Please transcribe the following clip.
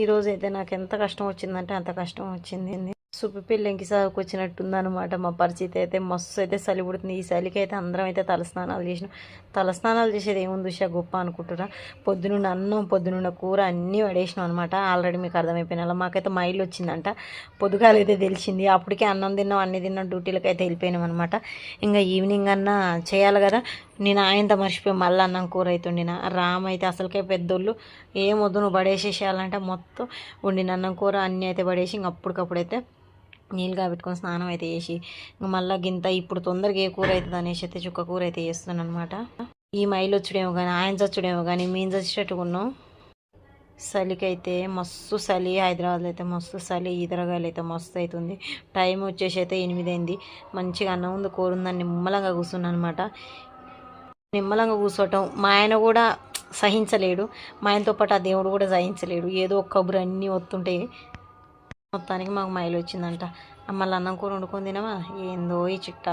ఈరోజు అయితే నాకు ఎంత కష్టం వచ్చిందంటే అంత కష్టం వచ్చింది. సుప్పి పెళ్ళికి అనమాట మా పరిస్థితి అయితే మస్తు అయితే చలి పుడుతుంది. ఈ చలికి అయితే అందరం అయితే తలస్నానాలు చేసినాం. తలస్నానాలు చేసేది ఏముంది ఉషా? గొప్ప అనుకుంటున్నా పొద్దునున్న అన్నం పొద్దునున్న కూర అన్నీ పడేసినాం అనమాట ఆల్రెడీ మీకు అర్థమైపోయినా మాకైతే మైల్ వచ్చిందంట. పొద్దుగాలు అయితే తెలిసింది. అప్పటికే అన్నం తిన్నాం అన్ని తిన్నాం డ్యూటీలకు అయితే వెళ్ళిపోయినాం అనమాట ఇంకా ఈవినింగ్ అన్నా చేయాలి కదా. నేను ఆయనతో మర్చిపోయి మళ్ళీ అన్నం కూర అవుతుండిన రామ్ అయితే అసలుకే పెద్దోళ్ళు. ఏం వద్దు నువ్వు పడేసేసేయాలంటే మొత్తం వండిన అన్నం కూర అన్నీ అయితే పడేసి ఇంక అప్పటికప్పుడైతే నీళ్ళు కాబెట్టుకొని స్నానం అయితే చేసి ఇంక మళ్ళీ గింత ఇప్పుడు తొందరగా ఏ కూర అవుతుంది అనేసి అయితే చుక్క కూర అయితే చేస్తున్నాను అనమాట ఈ మైలు వచ్చుడేమో కానీ ఆయన చచ్చుడేమో కానీ మేము చచ్చేటట్టుగా ఉన్నాం చలికైతే మస్తు చలి హైదరాబాద్లో అయితే మస్తు చలి ఈదరగాయలు అయితే మస్తు అవుతుంది టైం వచ్చేసి అయితే ఎనిమిది అయింది. మంచిగా అన్నం ఉంది కూరుందని నిమ్మలంగా కూర్చున్నాను అనమాట నిమ్మలంగా కూర్చోవటం మా ఆయన కూడా సహించలేడు. మా ఆయనతో పాటు ఆ దేవుడు కూడా సహించలేడు. ఏదో ఒక కబురు అన్నీ వస్తుంటే మొత్తానికి మాకు మైలు వచ్చిందంట. మళ్ళీ అన్నం కూర వండుకొని తినమా ఏందో ఈ చిట్టా